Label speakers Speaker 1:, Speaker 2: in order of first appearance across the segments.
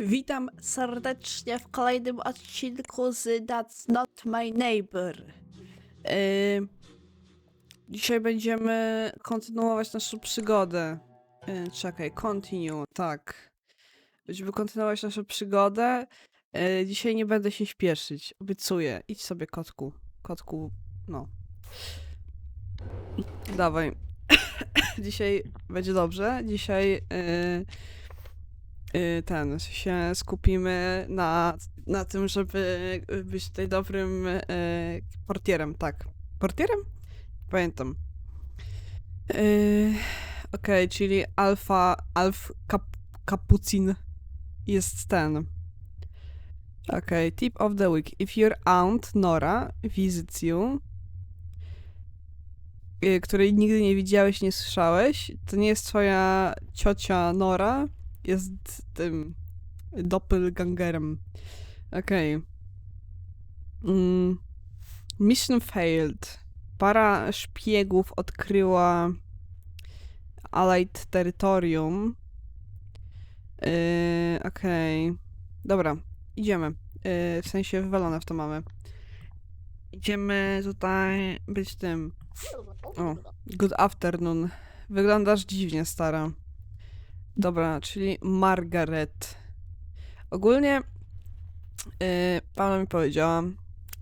Speaker 1: Witam serdecznie w kolejnym odcinku z That's Not My Neighbor. Yy, dzisiaj będziemy kontynuować naszą przygodę. Yy, czekaj, continue, tak. Będziemy kontynuować naszą przygodę. Yy, dzisiaj nie będę się śpieszyć, obiecuję. Idź sobie, kotku. Kotku, no. Dawaj. dzisiaj będzie dobrze. Dzisiaj... Yy, ten, się skupimy na, na tym, żeby być tutaj dobrym y, portierem, tak. Portierem? Pamiętam. Y, Okej, czyli alfa, alf kap, kapucin jest ten. Okej, tip of the week. If your aunt Nora visits you, y, której nigdy nie widziałeś, nie słyszałeś, to nie jest twoja ciocia Nora, jest tym doppelgangerem. Okej. Mm. Mission failed. Para szpiegów odkryła Allied Territorium. Yy, Okej. Dobra, idziemy. Yy, w sensie wywalone w to mamy. Idziemy tutaj być tym. O, good afternoon. Wyglądasz dziwnie, stara. Dobra, czyli Margaret. Ogólnie yy, Paula mi powiedziała,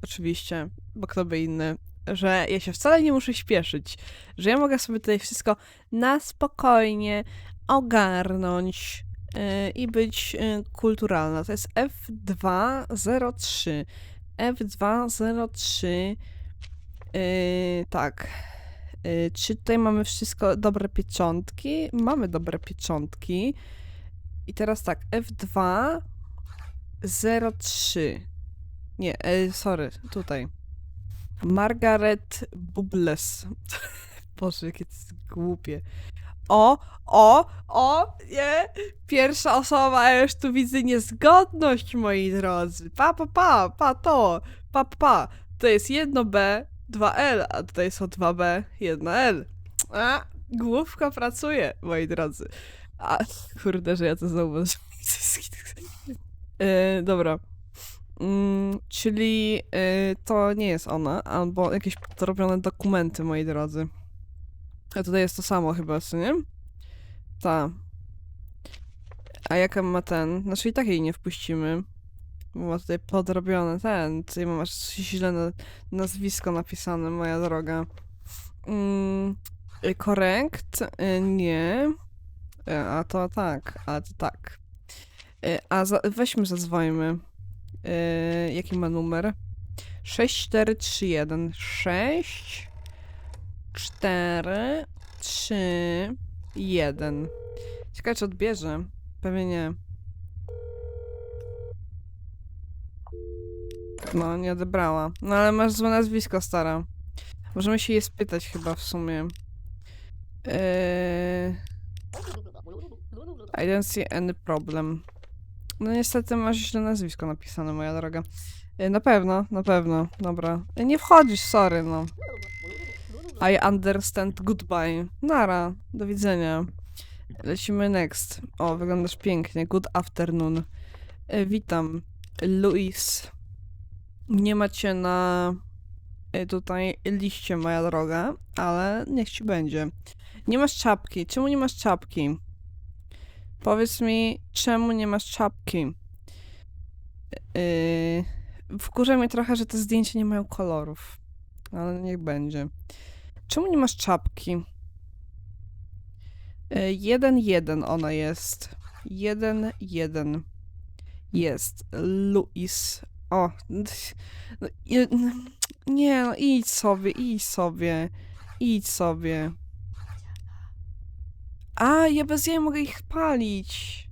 Speaker 1: oczywiście, bo kto by inny, że ja się wcale nie muszę śpieszyć, że ja mogę sobie tutaj wszystko na spokojnie ogarnąć yy, i być yy, kulturalna. To jest F203. F203. Yy, tak. Y, Czy tutaj mamy wszystko dobre pieczątki? Mamy dobre pieczątki. I teraz tak, F2 03. Nie, e, sorry, tutaj. Margaret Bubles. Boże, jakie to jest głupie. O, o, o, nie! Pierwsza osoba, a już tu widzę niezgodność, moi drodzy. Pa, pa, pa, pa, to, pa, pa. To jest jedno B, 2L, a tutaj są 2B, 1L. A, główka pracuje, moi drodzy. A, kurde, że ja to zauważyłem. e, dobra. Mm, czyli e, to nie jest ona, albo jakieś podrobione dokumenty, moi drodzy. A tutaj jest to samo chyba, co nie? Ta. A jaka ma ten? Znaczy i tak jej nie wpuścimy. Ma tutaj podrobione ten. Tutaj masz źle na, nazwisko napisane, moja droga. Mm, y, correct? Y, Nie. Y, A to tak, a to tak. A za, weźmy, zadzwońmy. Y, Jaki ma numer? 6431 6 4 3 1 Ciekawe, czy odbierze. Pewnie nie. No, nie odebrała. No ale masz złe nazwisko, stara. Możemy się je spytać chyba w sumie. Eee... I don't see any problem. No niestety masz źle nazwisko napisane, moja droga. E, Na pewno, na pewno. Dobra. E, Nie wchodzisz, sorry, no. I understand, goodbye. Nara, do widzenia. Lecimy next. O, wyglądasz pięknie. Good afternoon. Witam. Louis. Nie macie na y, tutaj liście, moja droga, ale niech ci będzie. Nie masz czapki. Czemu nie masz czapki? Powiedz mi, czemu nie masz czapki? Yy, wkurza mnie trochę, że te zdjęcia nie mają kolorów, ale niech będzie. Czemu nie masz czapki? Yy, jeden, jeden ona jest. Jeden, jeden. Jest. Louis. O. No, je- nie, no idź sobie, idź sobie. Idź sobie. A, ja bez jej mogę ich palić.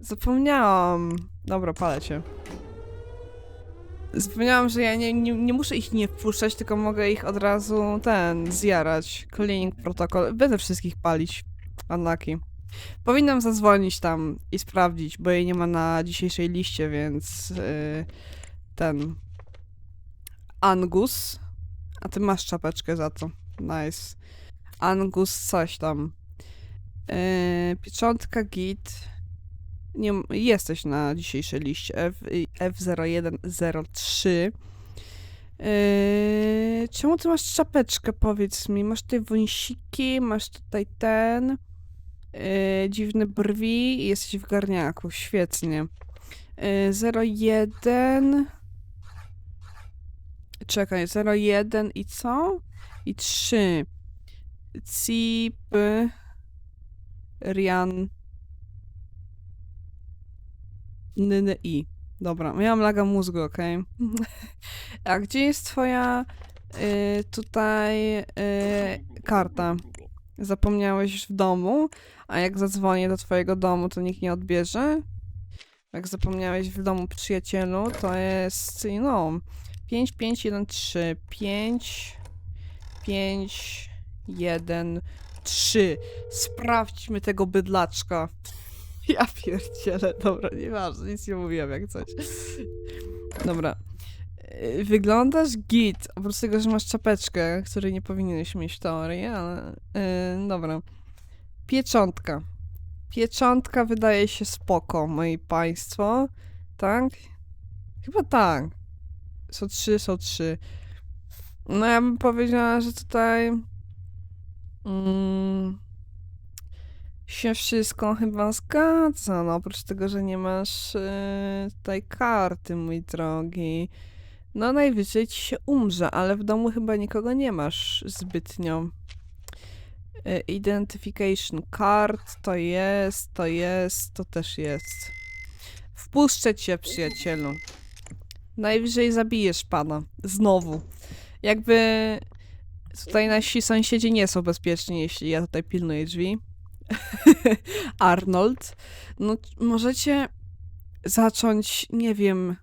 Speaker 1: Zapomniałam. Dobra, palę cię. Zapomniałam, że ja nie, nie, nie muszę ich nie wpuszczać, tylko mogę ich od razu ten, zjarać. Cleaning protocol. Będę wszystkich palić. Unlucky. Powinnam zadzwonić tam i sprawdzić, bo jej nie ma na dzisiejszej liście, więc yy, ten Angus. A ty masz czapeczkę za to. Nice. Angus coś tam. Yy, pieczątka git. Nie, jesteś na dzisiejszej liście F, F0103. Yy, czemu ty masz czapeczkę, powiedz mi? Masz tutaj wąsiki, masz tutaj ten... Yy, dziwne brwi i jesteś w garniaku, świetnie. Yy, 01... Czekaj, 01 i co? I 3. Cip... Rian... Nyny i. Dobra, miałam laga mózgu, okej. A gdzie jest twoja y, tutaj y, karta? Zapomniałeś w domu, a jak zadzwonię do twojego domu, to nikt nie odbierze? Jak zapomniałeś w domu przyjacielu, to jest, no, 5, 5, 1, 3, 5, 5, 1, 3. Sprawdźmy tego bydlaczka. Ja pierdzielę, dobra, nieważne, nic nie mówiłam jak coś. Dobra. Yy, Wyglądasz git, oprócz tego, że masz czapeczkę, której nie powinieneś mieć w teorii, ale yy, dobra. Pieczątka. Pieczątka wydaje się spoko, moi państwo. Tak? Chyba tak. Są trzy, są trzy. No ja bym powiedziała, że tutaj mm, się wszystko chyba zgadza, no oprócz tego, że nie masz yy, tutaj karty, mój drogi. No najwyżej ci się umrze, ale w domu chyba nikogo nie masz zbytnio. Y, Identification card to jest, to jest, to też jest. Wpuszczę cię, przyjacielu. Najwyżej zabijesz pana. Znowu. Jakby tutaj nasi sąsiedzi nie są bezpieczni, jeśli ja tutaj pilnuję drzwi. Arnold. No, możecie zacząć, nie wiem,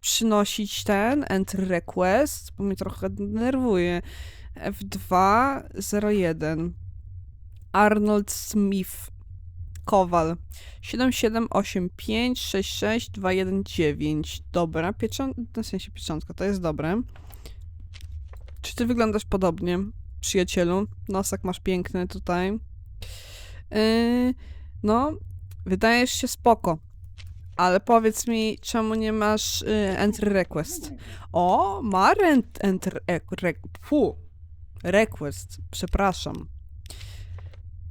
Speaker 1: przynosić ten entry request, bo mnie trochę denerwuje. F201. Arnold Smith. Kowal. 778566219. Dobra, pieczątka, w sensie pieczątka, to jest dobre. Czy ty wyglądasz podobnie, przyjacielu? Nosek masz piękny tutaj. Yy, no, wydajesz się spoko. Ale powiedz mi, czemu nie masz y, entry request? O, ma rent, entry e, re, fu, request, przepraszam.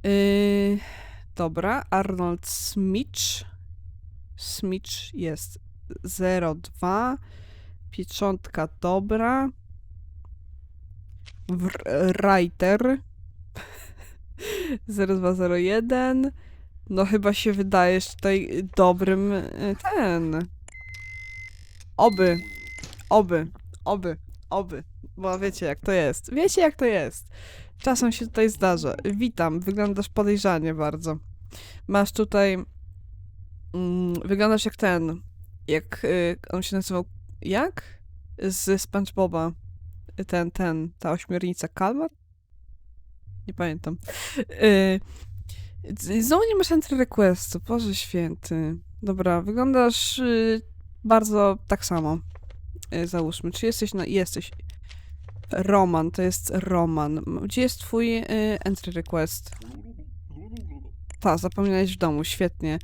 Speaker 1: Yy, dobra, Arnold Smith. Smith jest 02. Pieczątka dobra. Wr- Writer 0201. No chyba się wydajesz tutaj dobrym y, ten. Oby, oby, oby, oby. Bo wiecie jak to jest. Wiecie jak to jest. Czasem się tutaj zdarza. Witam, wyglądasz podejrzanie bardzo. Masz tutaj. Mm, wyglądasz jak ten. Jak y, on się nazywał. Jak? Z SpongeBoba. Ten, ten, ta ośmiornica Kalmar? Nie pamiętam. Y, Znowu nie masz entry requestu, Boże święty. Dobra, wyglądasz y, bardzo tak samo. Y, załóżmy, czy jesteś na... Jesteś. Roman, to jest Roman. Gdzie jest twój y, entry request? Ta, zapomniałeś w domu, świetnie.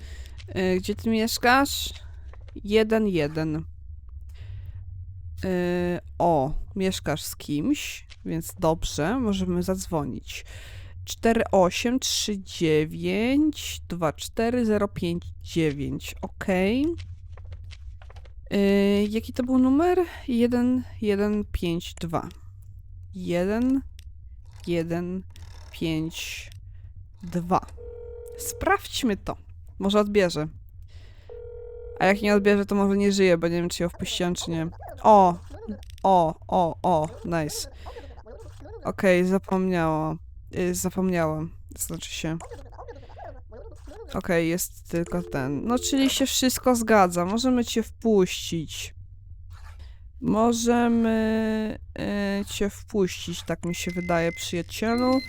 Speaker 1: Y, gdzie ty mieszkasz? Jeden, jeden. Y, o, mieszkasz z kimś, więc dobrze, możemy zadzwonić. 4839 24059. Ok. Yy, jaki to był numer? 1152. 1152. Sprawdźmy to. Może odbierze. A jak nie odbierze, to może nie żyje, bo nie wiem, czy ją wpuściłem, czy nie. O! O, o, o, nice. Okej, zapomniałam. Y, zapomniałam. Znaczy się. Okej, jest tylko ten. No, czyli się wszystko zgadza. Możemy cię wpuścić. Możemy y, cię wpuścić, tak mi się wydaje, przyjacielu.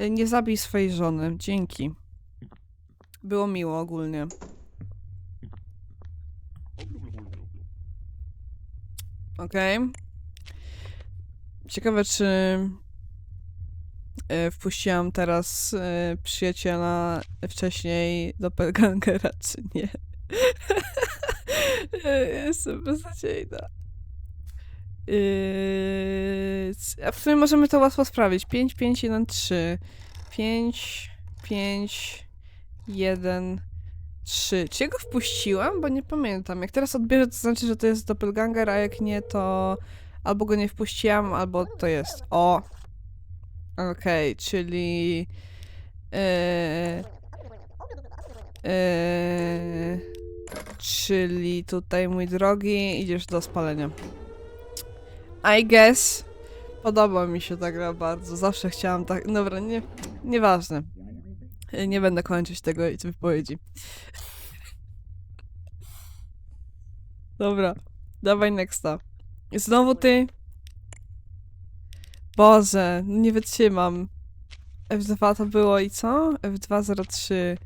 Speaker 1: Y, nie zabij swojej żony. Dzięki. Było miło ogólnie. Okej. Ciekawe, czy E, Wpuściłam teraz e, przyjaciela wcześniej doppelgangera, czy nie? E, Jestem beznadziejna. Yy, a w sumie możemy to łatwo sprawić. 5, 5, 1, 3. 5, 5, 1, 3. Czy ja go wpuściłam? Bo nie pamiętam. Jak teraz odbierze, to znaczy, że to jest doppelganger, a jak nie, to albo go nie wpuściłam, albo to jest. O! Okej, czyli... Yy, yy, czyli tutaj, mój drogi, idziesz do spalenia. I guess. Podoba mi się ta gra bardzo. Zawsze chciałam tak. Dobra, nie, nieważne. Y, Nie będę kończyć tego wypowiedzi. Dobra, dawaj nexta. Znowu ty. Boże, no nie wytrzymam. F2 to było i co? F203.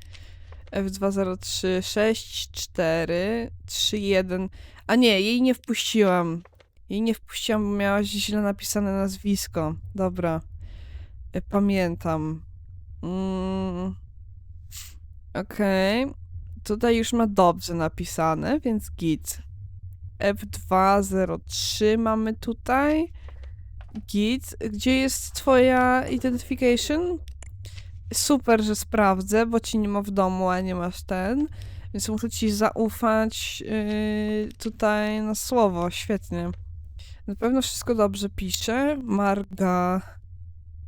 Speaker 1: F203 6 4 3 1. A nie, jej nie wpuściłam. Jej nie wpuściłam, bo miałaś źle napisane nazwisko. Dobra. Y, Pamiętam. Mm. Okej. Tutaj już ma dobrze napisane, więc git. F203 mamy tutaj. Git. Gdzie jest twoja identification? Super, że sprawdzę, bo ci nie ma w domu, a nie masz ten. Więc muszę ci zaufać yy, tutaj na słowo. Świetnie. Na pewno wszystko dobrze pisze. Marga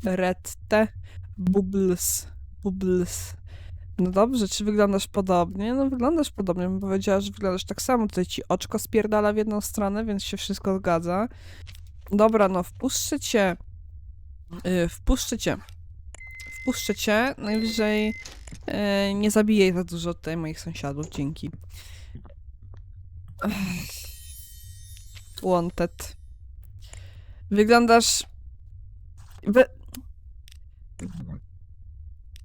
Speaker 1: Rette Bubbles. Bubbles. No dobrze, czy wyglądasz podobnie? No wyglądasz podobnie, bym powiedziała, że wyglądasz tak samo. Tutaj ci oczko spierdala w jedną stronę, więc się wszystko zgadza. Dobra, no wpuszczę cię. Yy, wpuszczę cię. Wpuszczę cię. Najwyżej yy, nie zabijaj za dużo tutaj moich sąsiadów, dzięki. Ech. Wanted. Wyglądasz. Wy...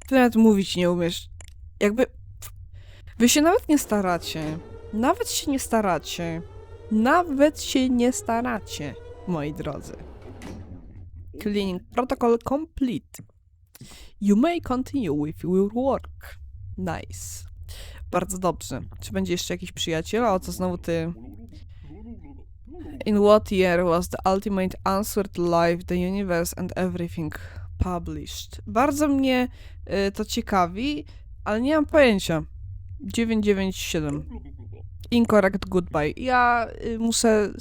Speaker 1: Ty nawet mówić nie umiesz. Jakby. Wy się nawet nie staracie. Nawet się nie staracie. Nawet się nie staracie, moi drodzy. Cleaning protocol complete. You may continue with your work. Nice. Bardzo dobrze. Czy będzie jeszcze jakiś przyjaciel? O, to znowu ty. In what year was the ultimate answer to life, the universe and everything published? Bardzo mnie y, to ciekawi, ale nie mam pojęcia. 997. Incorrect goodbye. Ja y, muszę.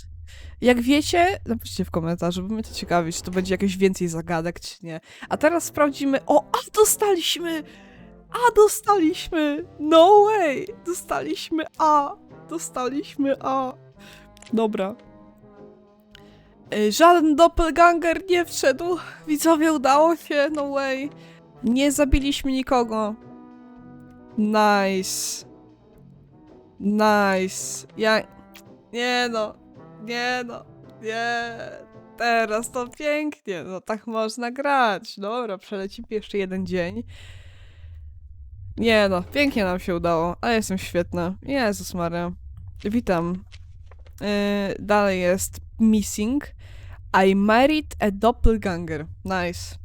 Speaker 1: Jak wiecie, napiszcie w komentarzu, bo mnie to ciekawi, czy to będzie jakieś więcej zagadek, czy nie. A teraz sprawdzimy. O, a dostaliśmy! A dostaliśmy! No way! Dostaliśmy A! Dostaliśmy A! Dobra. Y, Żaden doppelganger nie wszedł. Widzowie, udało się, no way. Nie zabiliśmy nikogo. Nice. Nice. Ja... Nie no. Nie no. Nie. Teraz to pięknie. No tak można grać. Dobra, przelecimy jeszcze jeden dzień. Nie no, pięknie nam się udało. Ale jestem świetna. Jezus Maria. Witam. Yy, dalej jest missing. I married a doppelganger. Nice.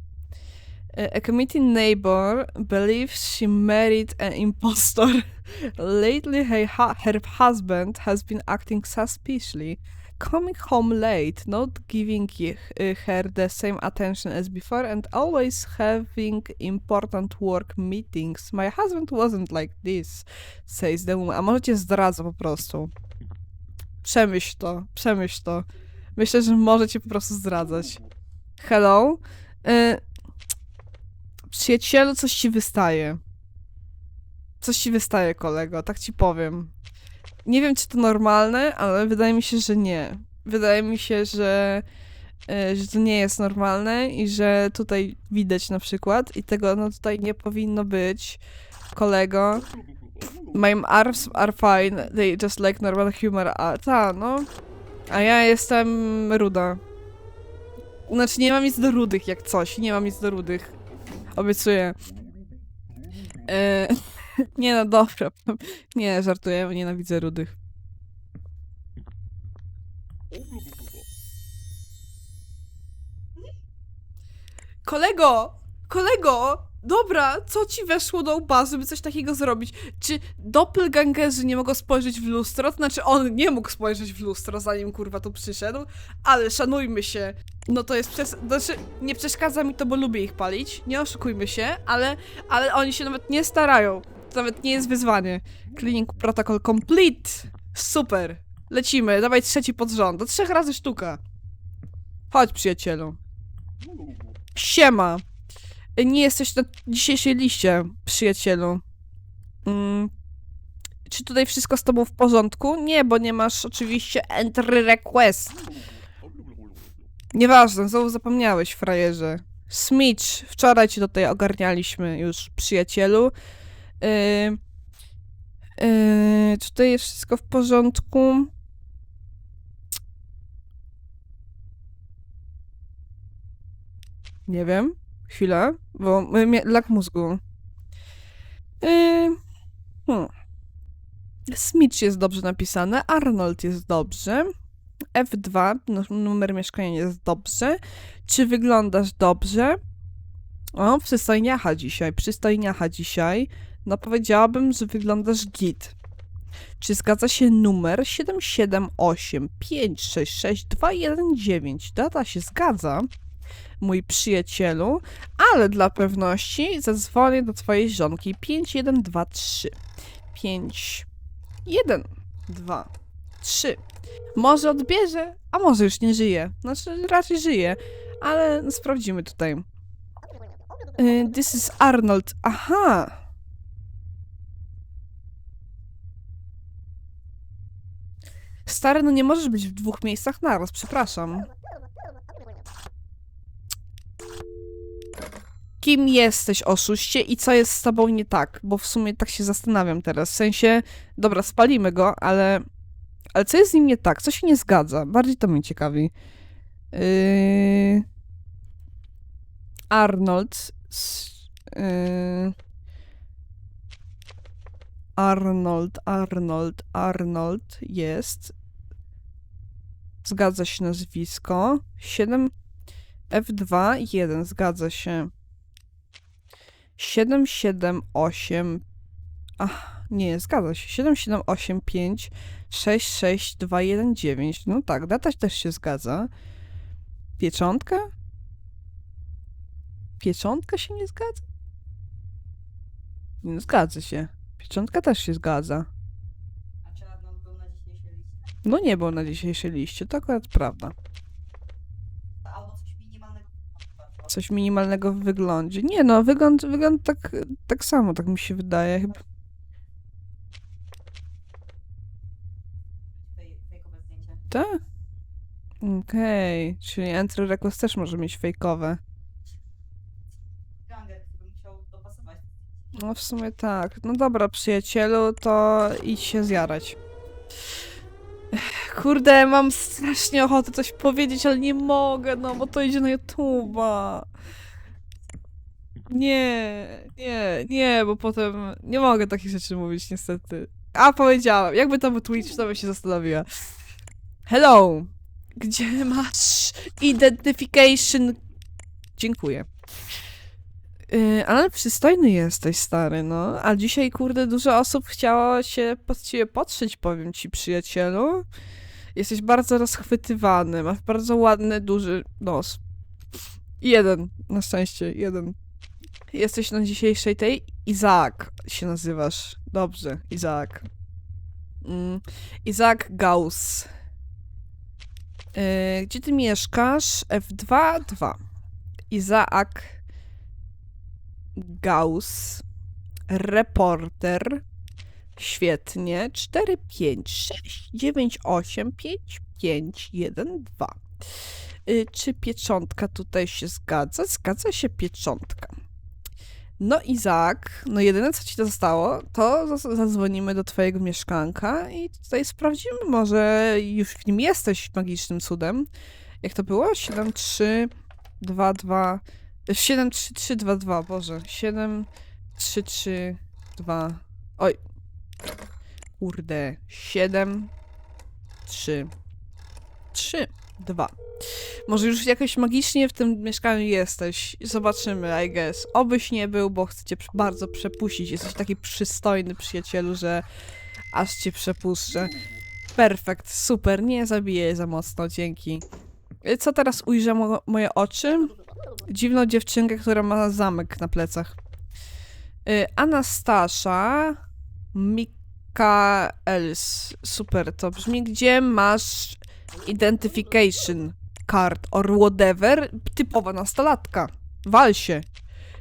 Speaker 1: A committee neighbor believes she married an impostor. Lately, her, her husband has been acting suspiciously, coming home late, not giving y- uh, her the same attention as before, and always having important work meetings. My husband wasn't like this, says the woman. A może cię zdradza po prostu. Przemyśl to, przemyśl to. Myślę, że może cię po prostu zdradzać. Hello? Y- Przyjacielu, coś ci wystaje. Coś ci wystaje, kolego, tak ci powiem. Nie wiem, czy to normalne, ale wydaje mi się, że nie. Wydaje mi się, że, e, że to nie jest normalne i że tutaj widać na przykład i tego no tutaj nie powinno być, kolego. My arms are fine, they just like normal humor. A, ta, no. A ja jestem ruda. Znaczy nie mam nic do rudych jak coś, nie mam nic do rudych. Obiecuję. E, nie no, dobra. Nie, żartuję, nienawidzę rudych. Kolego! kolego, dobra, co ci weszło do łba, żeby coś takiego zrobić? Czy doppelgangerzy nie mogą spojrzeć w lustro? To znaczy, on nie mógł spojrzeć w lustro, zanim kurwa tu przyszedł, ale szanujmy się. No to jest przez... Znaczy, nie przeszkadza mi to, bo lubię ich palić, nie oszukujmy się, ale, ale oni się nawet nie starają. To nawet nie jest wyzwanie. Cleaning protocol complete! Super! Lecimy, dawaj trzeci pod rząd. Do trzech razy sztuka. Chodź, przyjacielu. Siema. Nie jesteś na dzisiejszej liście, przyjacielu. Mm. Czy tutaj wszystko z tobą w porządku? Nie, bo nie masz oczywiście entry request. Nieważne, znowu zapomniałeś, frajerze. Smidge, wczoraj ci tutaj ogarnialiśmy już, przyjacielu. Yy, yy, tutaj jest wszystko w porządku? Nie wiem. Chwilę, bo lak mózgu. Yy, hmm. Smith jest dobrze napisane, Arnold jest dobrze, F2, no, numer mieszkania jest dobrze. Czy wyglądasz dobrze? O, przystojniacha dzisiaj, przystojniacha dzisiaj. No powiedziałabym, że wyglądasz git. Czy zgadza się numer 7785662219? Data się zgadza, mój przyjacielu, ale dla pewności zadzwonię do twojej żonki 5123. 5 1 2 3. Może odbierze, a może już nie żyje. Znaczy raczej żyje, ale sprawdzimy tutaj. Y, This is Arnold. Aha. Stary, no nie możesz być w dwóch miejscach naraz, przepraszam. Kim jesteś, oszuście, i co jest z tobą nie tak? Bo w sumie tak się zastanawiam teraz. W sensie, dobra, spalimy go, ale. Ale co jest z nim nie tak? Co się nie zgadza? Bardziej to mnie ciekawi. Yy... Arnold. Yy... Arnold, Arnold, Arnold jest. Zgadza się nazwisko. 7 F2 1 zgadza się. 778 Ach, nie, zgadza się. 7785 66219. No tak, data też się zgadza. Pieczątka? Pieczątka się nie zgadza? Nie, zgadza się. Pieczątka też się zgadza.
Speaker 2: A czy był na dzisiejszej liście?
Speaker 1: No nie był na dzisiejszej liście, to akurat prawda.
Speaker 2: Albo coś minimalnego.
Speaker 1: Coś minimalnego w wyglądzie. Nie no, wygląd, wygląd tak, tak samo, tak mi się wydaje. Chyba. Tak? Okej, czyli entry request też może mieć fejkowe. No w sumie tak. No dobra, przyjacielu, to idź się zjarać. Kurde, mam strasznie ochotę coś powiedzieć, ale nie mogę, no bo to idzie na YouTube'a. Nie, nie, nie, bo potem nie mogę takich rzeczy mówić, niestety. A, powiedziałem, jakby to był Twitch, to bym się zastanowiła. Hello! Gdzie masz identification? Dziękuję. Yy, ale przystojny jesteś, stary, no. A dzisiaj, kurde, dużo osób chciało się pod ciebie podszyć, powiem ci, przyjacielu. Jesteś bardzo rozchwytywany, masz bardzo ładny, duży nos. Jeden, na szczęście, jeden. Jesteś na dzisiejszej tej? Izaak się nazywasz. Dobrze, Izaak. Mm. Izaak Gauss. Yy, gdzie ty mieszkasz? F2, 2. Izaak Gauss, reporter, świetnie, 4, 5, 6, 9, 8, 5, 5, 1, 2. Y, Czy pieczątka tutaj się zgadza? Zgadza się pieczątka. No Izak, no jedyne co ci to zostało, to zadzwonimy do twojego mieszkanka i tutaj sprawdzimy, może już w nim jesteś magicznym cudem. Jak to było? 7, 3, 2, 2, 7, 3, 3, 2, 2, Boże. 7, 3, 3, 2. Oj. Kurde. 7, 3, 3, 2. Może już jakoś magicznie w tym mieszkaniu jesteś. Zobaczymy, I guess. Obyś nie był, bo chcę cię bardzo przepuścić. Jesteś taki przystojny przyjacielu, że aż cię przepuszczę. Perfekt, super, nie zabiję za mocno, dzięki. Y, Co teraz ujrzę mo moje oczy? Dziwną dziewczynkę, która ma zamek na plecach. Y, Anastasza Mikaels. Super, to brzmi. Gdzie masz identification card or whatever? Typowa nastolatka. Wal się.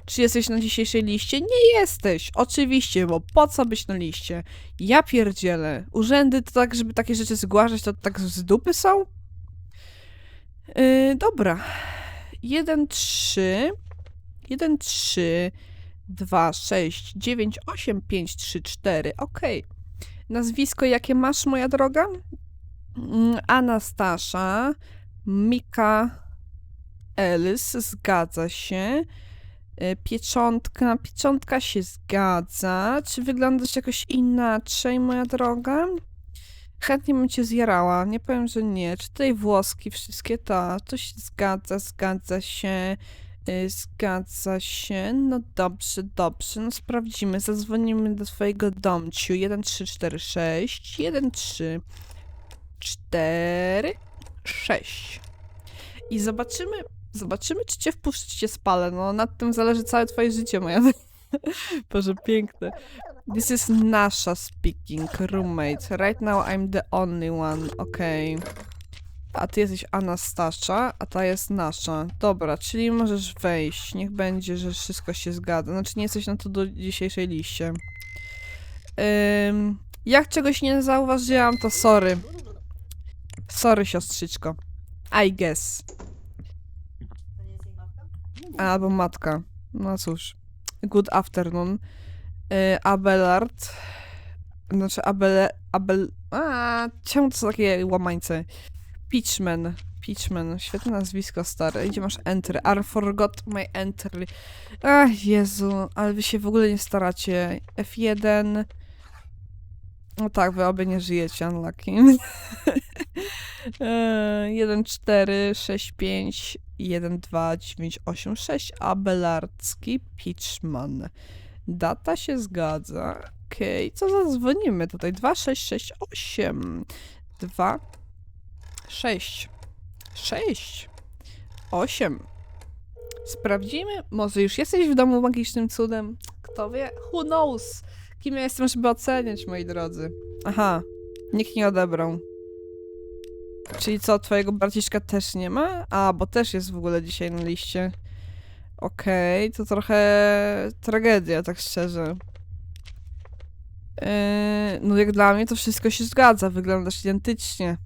Speaker 1: Czy jesteś na dzisiejszej liście? Nie jesteś. Oczywiście, bo po co być na liście? Ja pierdzielę. Urzędy to tak, żeby takie rzeczy zgłaszać, to tak z dupy są? Yy, dobra. 1, 3, 1, 3, 2, 6, 9, 8, 5, 3, 4. Okej. Nazwisko jakie masz, moja droga? Mm, Anastasza, Mika Elys, zgadza się. Y, Pieczątka, pieczątka się zgadza. Czy wyglądasz jakoś inaczej, moja droga? Chętnie bym cię zjarała. Nie powiem, że nie. Czy tutaj włoski wszystkie? To, to się zgadza, zgadza się. Y, Zgadza się. No dobrze, dobrze. No sprawdzimy. Zadzwonimy do twojego domciu. 1, 3, 4, 6. 1, 3, 4, 6. I zobaczymy, zobaczymy, czy cię wpuszczę, czy cię spalę. No, nad tym zależy całe twoje życie, moja. Boże, piękne. This is Nasha speaking, roommate. Right now I'm the only one, okej. A ty jesteś Anastasza, a ta jest nasza. Dobra, czyli możesz wejść. Niech będzie, że wszystko się zgadza. Znaczy nie jesteś na to do dzisiejszej liście. Ym, jak czegoś nie zauważyłam, to sorry. Sorry, siostrzyczko. I guess. Albo matka. No cóż. Good afternoon. Y, Abelard. Znaczy Abele... Abel... A, czemu to są takie łamańce? Peachman. Peachman. Świetne nazwisko, stare. Gdzie masz entry? I forgot my entry. Ach, Jezu. Ale wy się w ogóle nie staracie. F1. No tak, wy obie nie żyjecie, unlucky. E, 1, 4, 6, 5, 1, 2, 9, 8, 6. Abelardzki Pitchman. Data się zgadza. Okej, co zadzwonimy tutaj? 2, 6, 6, 8. 2, 6, 6, 8. Sprawdzimy. Może już jesteś w domu magicznym cudem? Kto wie? Who knows? Kim ja jestem, żeby oceniać, moi drodzy? Aha, nikt nie odebrał. Czyli co, twojego braciszka też nie ma? A, bo też jest w ogóle dzisiaj na liście. Okej, to trochę tragedia, tak szczerze. Yy, no jak dla mnie to wszystko się zgadza, wyglądasz identycznie.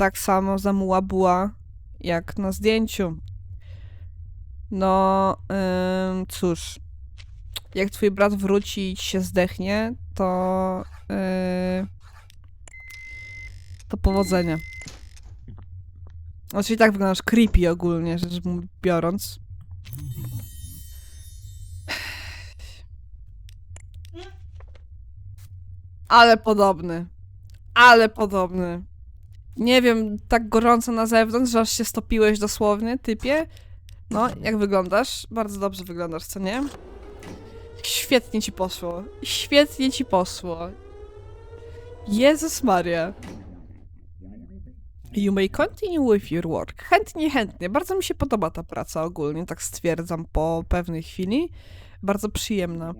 Speaker 1: Tak samo zamuła była jak na zdjęciu. No, ym, cóż. Jak twój brat wróci i się zdechnie, to... Yy, to powodzenia. Znaczy i tak wyglądasz creepy ogólnie, rzecz biorąc. Ale podobny. Ale podobny. Nie wiem, tak gorąco na zewnątrz, że aż się stopiłeś dosłownie, typie. No, jak wyglądasz? Bardzo dobrze wyglądasz, co nie? Świetnie ci poszło. Świetnie ci poszło. Jezus Maria. You may continue with your work. Chętnie, chętnie. Bardzo mi się podoba ta praca ogólnie, tak stwierdzam po pewnej chwili. Bardzo przyjemna.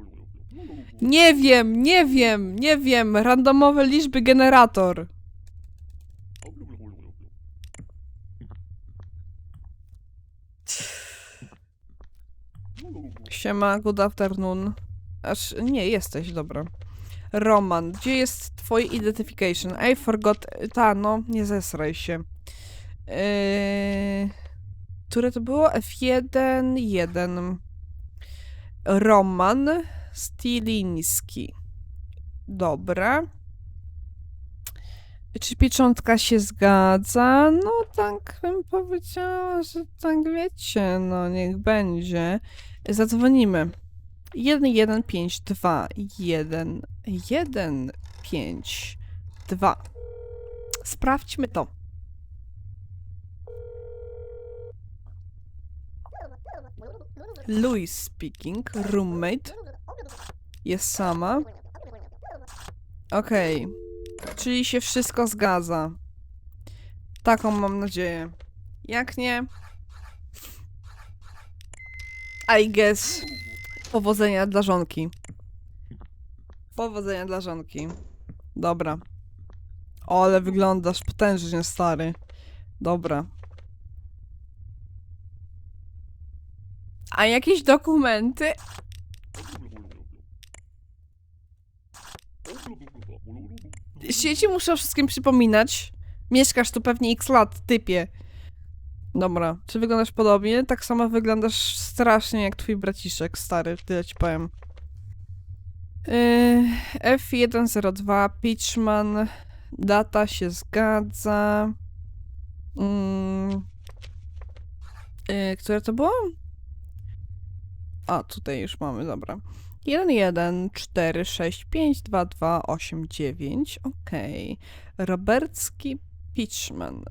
Speaker 1: Nie wiem, nie wiem, nie wiem. Randomowe liczby generator. Siema, good afternoon. Aż nie, jesteś, dobra. Roman, gdzie jest twoje identification? I forgot... Ta, no, nie zesraj się. Yy... Które to było? F1, 1. Roman Stiliński. Dobra. Czy pieczątka się zgadza? No tak bym powiedziała, że tak wiecie, no niech będzie. Zadzwonimy. 1152 1152 Sprawdźmy to. Louis speaking, roommate. Jest sama. Okej. Okay. Czyli się wszystko zgadza. Taką mam nadzieję. Jak nie, i guess... Powodzenia dla żonki. Powodzenia dla żonki. Dobra. O, ale wyglądasz potężnie, stary. Dobra. A jakieś dokumenty? Sieci muszę wszystkim przypominać. Mieszkasz tu pewnie x lat, typie. Dobra, czy wyglądasz podobnie? Tak samo wyglądasz strasznie jak twój braciszek, stary, tyle ci powiem. Yy, F102, Pitchman, data się zgadza. Mm. Yy, które to było? A, tutaj już mamy, dobra. 1, 1, 4, 6, 5, 2, 2, 8, 9. Okej. Robercki Pitchman.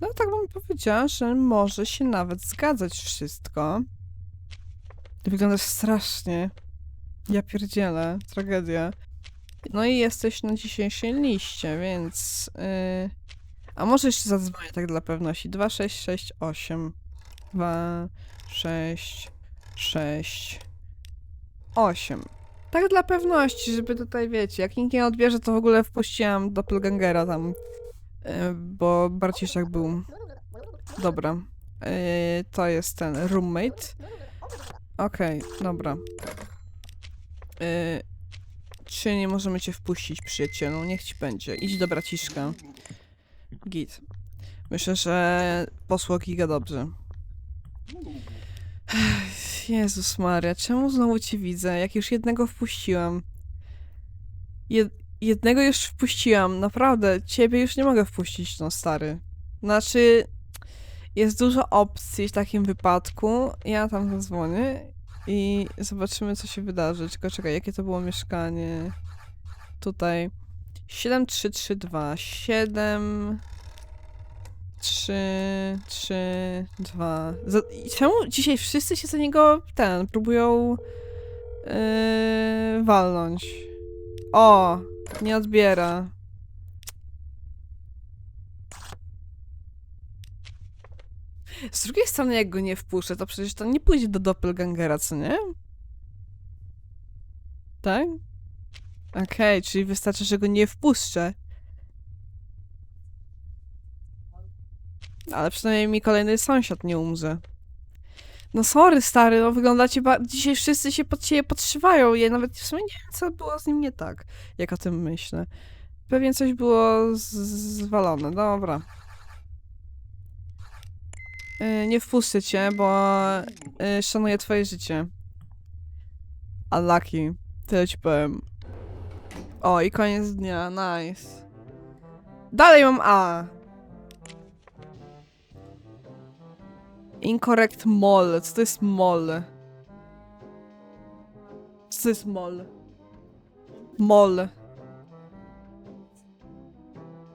Speaker 1: No tak bym powiedziała, że może się nawet zgadzać wszystko. Ty wyglądasz strasznie. Ja pierdzielę. Tragedia. No i jesteś na dzisiejszej liście, więc... Yy... A może jeszcze zadzwonię tak dla pewności. 2, 6, 6, 8. 2, 6, 6, 8. Tak dla pewności, żeby tutaj, wiecie, jak nikt nie odbierze, to w ogóle wpuściłam doppelgangera tam, bo Barciszek był... Dobra. Yy, to jest ten roommate. Okej, dobra. Yy, czy nie możemy cię wpuścić, przyjacielu? Niech ci będzie. Idź do braciszka. Git. Myślę, że posło giga dobrze. Jezus Maria, czemu znowu cię widzę? Jak już jednego wpuściłam. Jed jednego już wpuściłam, naprawdę. Ciebie już nie mogę wpuścić, no stary. Znaczy, jest dużo opcji w takim wypadku. Ja tam zadzwonię i zobaczymy, co się wydarzy. Tylko czekaj, jakie to było mieszkanie? Tutaj. 7332. 7. 3, 3, 2. Za... Czemu dzisiaj wszyscy się za niego ten próbują yy, walnąć? O, nie odbiera. Z drugiej strony, jak go nie wpuszczę, to przecież to nie pójdzie do doppelgangera, co nie? Tak? Okej, czyli wystarczy, że go nie wpuszczę. Ale przynajmniej mi kolejny sąsiad nie umrze. No sorry, stary, no wyglądacie ba- Dzisiaj wszyscy się pod ciebie podszywają. Ja nawet w sumie nie wiem, co było z nim nie tak, jak o tym myślę. Pewnie coś było z- zwalone, dobra. Yy, nie wpuszczę cię, bo yy, szanuję twoje życie. Unlucky. Tyle ci powiem. O, i koniec dnia, nice. Dalej mam A. Incorrect mall. Co to jest mall? Co to jest mall? Mall.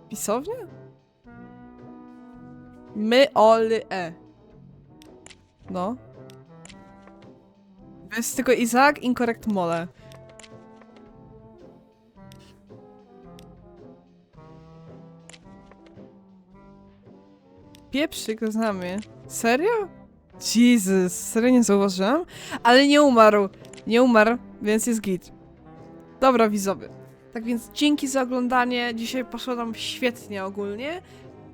Speaker 1: Pisownia? My, oly, e. No. Jest tylko Izak, incorrect mole. Pieprzyk znamy. Serio? Jesus, serio nie zauważyłam? Ale nie umarł. Nie umarł, więc jest git. Dobra, widzowie. Tak więc dzięki za oglądanie. Dzisiaj poszło nam świetnie ogólnie.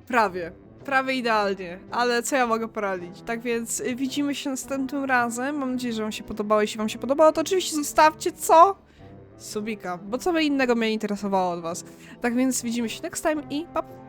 Speaker 1: Prawie. Prawie idealnie, ale co ja mogę poradzić? Tak więc y, widzimy się następnym razem. Mam nadzieję, że Wam się podobało. Jeśli Wam się podobało, to oczywiście zostawcie co? Subika, bo co by innego mnie interesowało od Was. Tak więc widzimy się next time i pa!